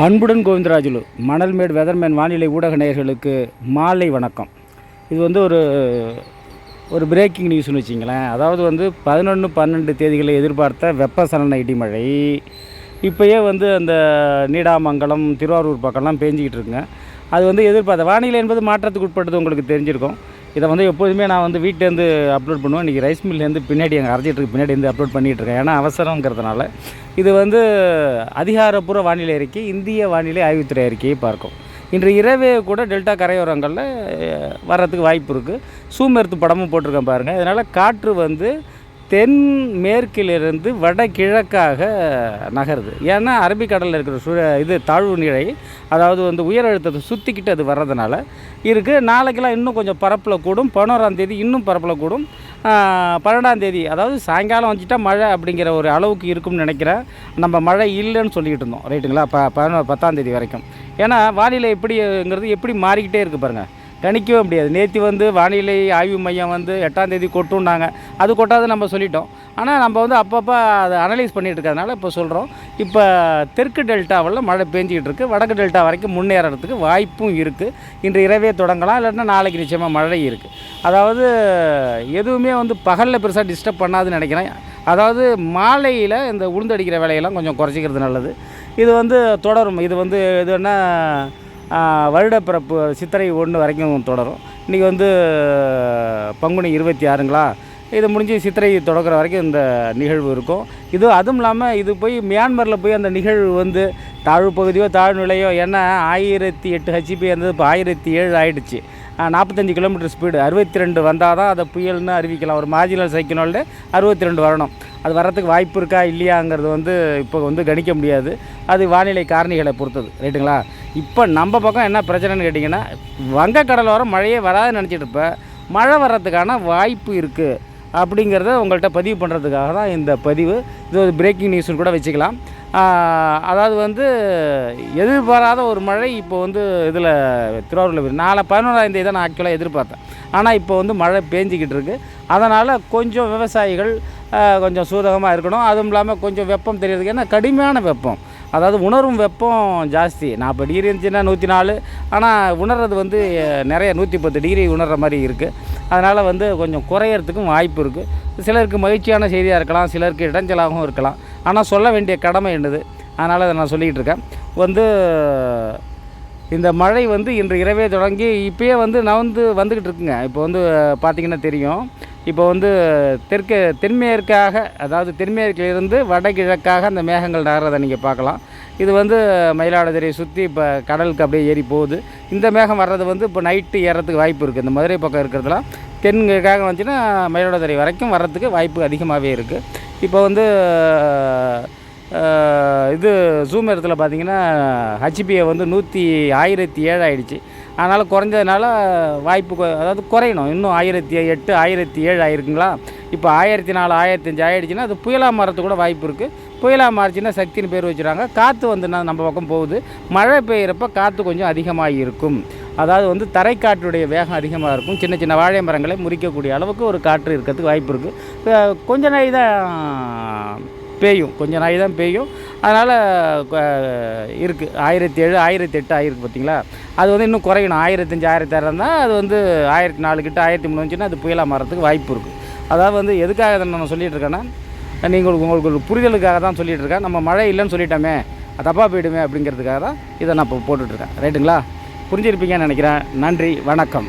அன்புடன் கோவிந்தராஜுலு மணல்மேடு வெதர்மேன் வானிலை ஊடக நேயர்களுக்கு மாலை வணக்கம். இது வந்து ஒரு ஒரு பிரேக்கிங் நியூஸ்னு வச்சிங்களேன். அதாவது வந்து பதினொன்று பன்னெண்டு தேதிகளை எதிர்பார்த்த வெப்பசலன இடிமழை. இப்போயே வந்து அந்த நீடாமங்கலம் திருவாரூர் பக்கம்லாம் பேஞ்சிக்கிட்டு இருக்குங்க. அது வந்து எதிர்பார்த்த வானிலை என்பது மாற்றத்துக்கு உட்பட்டது உங்களுக்கு தெரிஞ்சிருக்கும். இதை வந்து எப்போதுமே நான் வந்து வீட்டிலேருந்து அப்லோட் பண்ணுவேன். இன்றைக்கி ரைஸ் மில்லேருந்து பின்னாடி அங்கே அரைச்சிட்டுருக்கு பின்னாடி இருந்து அப்லோட் பண்ணிகிட்ருக்கேன் ஏன்னா அவசரங்கிறதுனால இது வந்து அதிகாரப்பூர்வ வானிலை அறிக்கை இந்திய வானிலை ஆய்வுத்துறை அறிக்கையை பார்க்கும். இன்று இரவே கூட டெல்டா கரையோரங்களில் வர்றதுக்கு வாய்ப்பு இருக்குது சூம் படமும் போட்டிருக்கேன் பாருங்கள் இதனால் காற்று வந்து தென் மேற்கிலிருந்து வடகிழக்காக நகருது. ஏன்னா அரபிக்கடலில் இருக்கிற சூழ இது தாழ்வு நிலை அதாவது வந்து உயர் அழுத்தத்தை சுற்றிக்கிட்டு அது வர்றதுனால இருக்குது நாளைக்கெல்லாம் இன்னும் கொஞ்சம் பரப்பில் கூடும். பதினோராம் தேதி இன்னும் பரப்பில் கூடும். பன்னெண்டாம் தேதி அதாவது சாயங்காலம் வந்துட்டால் மழை அப்படிங்கிற ஒரு அளவுக்கு இருக்கும்னு நினைக்கிறேன். நம்ம மழை இல்லைன்னு சொல்லிக்கிட்டு இருந்தோம். ரைட்டுங்களா ப பதினோ பத்தாம் தேதி வரைக்கும். ஏன்னா வானிலை எப்படிங்கிறது எப்படி மாறிக்கிட்டே இருக்குது பாருங்கள் கணிக்கவே முடியாது. நேற்று வந்து வானிலை ஆய்வு மையம் வந்து எட்டாம் தேதி கொட்டுன்னாங்க அது கொட்டாது நம்ம சொல்லிட்டோம். ஆனால் நம்ம வந்து அப்பப்போ அதை அனலைஸ் பண்ணிகிட்டு இருக்கிறதுனால இப்போ சொல்கிறோம் இப்போ தெற்கு டெல்டாவில் மழை பெஞ்சிக்கிட்டு இருக்குது வடக்கு டெல்டா வரைக்கும் முன்னேறதுக்கு வாய்ப்பும் இருக்குது இன்று இரவே தொடங்கலாம் இல்லைன்னா நாளைக்கு நிச்சயமாக மழை இருக்குது அதாவது எதுவுமே வந்து பகலில் பெருசாக டிஸ்டர்ப் பண்ணாதுன்னு நினைக்கிறேன். அதாவது மாலையில் இந்த உளுந்தடிக்கிற வேலையெல்லாம் கொஞ்சம் குறைச்சிக்கிறது நல்லது. இது வந்து தொடரும். இது வந்து எதுன்னா வருடப்பிறப்பு சித்திரை ஒன்று வரைக்கும் தொடரும். இன்றைக்கி வந்து பங்குனி இருபத்தி ஆறுங்களா? இது முடிஞ்சு சித்திரை தொடக்கிற வரைக்கும் இந்த நிகழ்வு இருக்கும். இது அதுவும் இல்லாமல் இது போய் மியான்மரில் போய் அந்த நிகழ்வு வந்து தாழ்வு பகுதியோ தாழ்நிலையோ ஏன்னா ஆயிரத்தி எட்டு ஹெச்பி இருந்தது இப்போ ஆயிரத்தி ஏழு ஆயிடுச்சு. நாற்பத்தஞ்சு கிலோமீட்டர் ஸ்பீடு அறுபத்தி ரெண்டு வந்தால் தான் அதை புயல்னு அறிவிக்கலாம். ஒரு மார்ஜினல் சைக்கிளோட அறுபத்தி ரெண்டு வரணும். அது வர்றதுக்கு வாய்ப்பு இருக்கா இல்லையாங்கிறது வந்து இப்போ வந்து கணிக்க முடியாது. அது வானிலை காரணிகளை பொறுத்தது. ரைட்டுங்களா? இப்போ நம்ம பக்கம் என்ன பிரச்சனைன்னு கேட்டிங்கன்னா வங்கக்கடலோரம் மழையே வராதுன்னு நினச்சிட்டு இருப்ப மழை வர்றதுக்கான வாய்ப்பு இருக்குது அப்படிங்கிறத உங்கள்கிட்ட பதிவு பண்ணுறதுக்காக தான் இந்த பதிவு. இது ஒரு பிரேக்கிங் நியூஸ்னு கூட வச்சுக்கலாம். அதாவது வந்து எதிர்பாராத ஒரு மழை இப்போ வந்து இதில் திருவாரூரில் நாளை பதினோராம் தேதி தான் நான் ஆக்சுவலாக எதிர்பார்த்தேன். ஆனால் இப்போ வந்து மழை பேஞ்சிக்கிட்டு இருக்குது அதனால் கொஞ்சம் விவசாயிகள் கொஞ்சம் சூதகமாக இருக்கணும். அதுவும் இல்லாமல் கொஞ்சம் வெப்பம் தெரியறதுக்கு ஏன்னா கடுமையான வெப்பம். அதாவது உணரும் வெப்பம் ஜாஸ்தி. நாற்பது டிகிரி இருந்துச்சுன்னா நூற்றி நாலு. ஆனால் உணர்றது வந்து நிறைய நூற்றி பத்து டிகிரி உணர்கிற மாதிரி இருக்குது அதனால் வந்து கொஞ்சம் குறையறதுக்கும் வாய்ப்பு இருக்குது சிலருக்கு மகிழ்ச்சியான செய்தியாக இருக்கலாம் சிலருக்கு இடைஞ்சலாகவும் இருக்கலாம். ஆனால் சொல்ல வேண்டிய கடமை என்னது? அதனால் அதை நான் சொல்லிக்கிட்டு இருக்கேன். வந்து இந்த மழை வந்து இன்று இரவே தொடங்கி இப்போயே வந்து நவந்து வந்துக்கிட்டு இருக்குங்க. இப்போ வந்து பார்த்திங்கன்னா தெரியும். இப்போ வந்து தெற்கு தென்மேற்காக அதாவது தென்மேற்கிலிருந்து வடகிழக்காக அந்த மேகங்கள் நகர்றதை நீங்கள் பார்க்கலாம். இது வந்து மயிலாடுதுறையை சுற்றி இப்போ கடலுக்கு அப்படியே ஏறி போகுது. இந்த மேகம் வர்றது வந்து இப்போ நைட்டு ஏறத்துக்கு வாய்ப்பு இருக்குது இந்த மதுரை பக்கம் இருக்கிறதுலாம் தென்கிழக்காக வந்துச்சுன்னா மயிலாடுதுறை வரைக்கும் வர்றதுக்கு வாய்ப்பு அதிகமாகவே இருக்குது இப்போ வந்து இது ஜூம் இடத்துல பார்த்தீங்கன்னா ஹச்பியை வந்து நூற்றி ஆயிரத்தி ஏழு ஆயிடுச்சு. அதனால் குறைஞ்சதுனால வாய்ப்பு கொ- அதாவது குறையணும். இன்னும் ஆயிரத்தி எட்டு ஆயிரத்தி ஏழு ஆயிருக்குங்களா? இப்போ ஆயிரத்தி நாலு ஆயிரத்தி அஞ்சு ஆயிடுச்சுன்னா அது புயலாக மாறத்துக்கு கூட வாய்ப்பு இருக்குது புயலாக மாறிச்சுன்னா சக்தின்னு பேர் வச்சுறாங்க. காற்று வந்து நம்ம பக்கம் போகுது. மழை பெய்கிறப்ப காற்று கொஞ்சம் அதிகமாக இருக்கும். அதாவது வந்து தரைக்காற்றுடைய வேகம் அதிகமாக இருக்கும். சின்ன சின்ன வாழை மரங்களை முறிக்கக்கூடிய அளவுக்கு ஒரு காற்று இருக்கிறதுக்கு வாய்ப்பு இருக்குது கொஞ்ச நாள் தான் பெய்யும் கொஞ்ச நாய் தான் பெய்யும் அதனால் இருக்குது ஆயிரத்தி ஏழு ஆயிரத்தி எட்டு ஆயிருக்கு பார்த்தீங்களா அது வந்து இன்னும் குறையணும். ஆயிரத்தஞ்சு ஆயிரத்தி ஆறு இருந்தால் அது வந்து ஆயிரத்தி நாலு கிட்ட ஆயிரத்தி மூணு வந்துச்சுன்னா அது புயலாக மாறத்துக்கு வாய்ப்பு இருக்குது அதாவது வந்து எதுக்காக இதை நான் சொல்லிகிட்டு இருக்கேன்னா நீங்கள் உங்களுக்கு ஒரு புரிதலுக்காக தான் சொல்லிகிட்டு இருக்கேன். நம்ம மழை இல்லைன்னு சொல்லிட்டோமே அது தப்பாக போயிடுமே அப்படிங்கிறதுக்காக தான் இதை நான் இப்போ போட்டுட்ருக்கேன் ரைட்டுங்களா? புரிஞ்சிருப்பீங்கன்னு நினைக்கிறேன். நன்றி வணக்கம்.